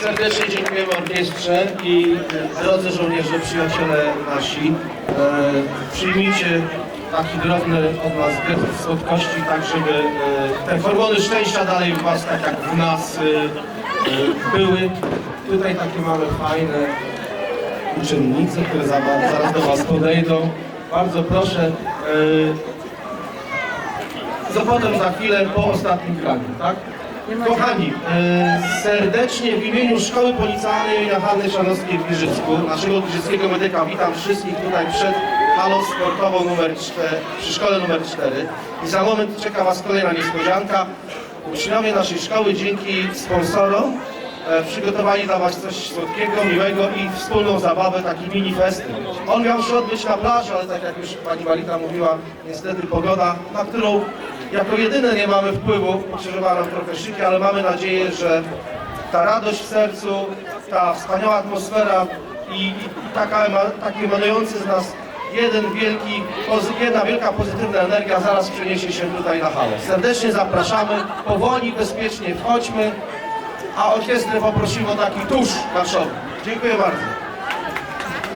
Serdecznie dziękujemy orkiestrze i e, drodzy żołnierze, przyjaciele nasi, e, przyjmijcie taki drobny od nas gest słodkości, tak żeby e, te hormony szczęścia dalej w was, tak jak w nas e, e, były. Tutaj takie mamy fajne uczennice, które za, zaraz do was podejdą. Bardzo proszę. E, za potem za chwilę po ostatnim graniu, tak? Kochani, e, serdecznie w imieniu Szkoły Policjalnej imienia Hanny Szanowskiej w Giżycku, naszego giżyckiego medyka, witam wszystkich tutaj przed halą sportową numer 4, przy szkole numer 4. I za moment czeka Was kolejna niespodzianka. Uczniowie naszej szkoły dzięki sponsorom e, przygotowali dla Was coś słodkiego, miłego i wspólną zabawę, taki mini festyn. On miał się odbyć na plaży, ale tak jak już Pani Marita mówiła, niestety pogoda, na którą jako jedyne nie mamy wpływu, pokrzyżowa nam trochę szyki, ale mamy nadzieję, że ta radość w sercu, ta wspaniała atmosfera i, i taka, taki emanujący z nas jeden wielki, jedna wielka pozytywna energia zaraz przeniesie się tutaj na halę. Serdecznie zapraszamy, powoli, bezpiecznie wchodźmy, a orkiestrę poprosimy o taki tusz naszowy. Dziękuję bardzo.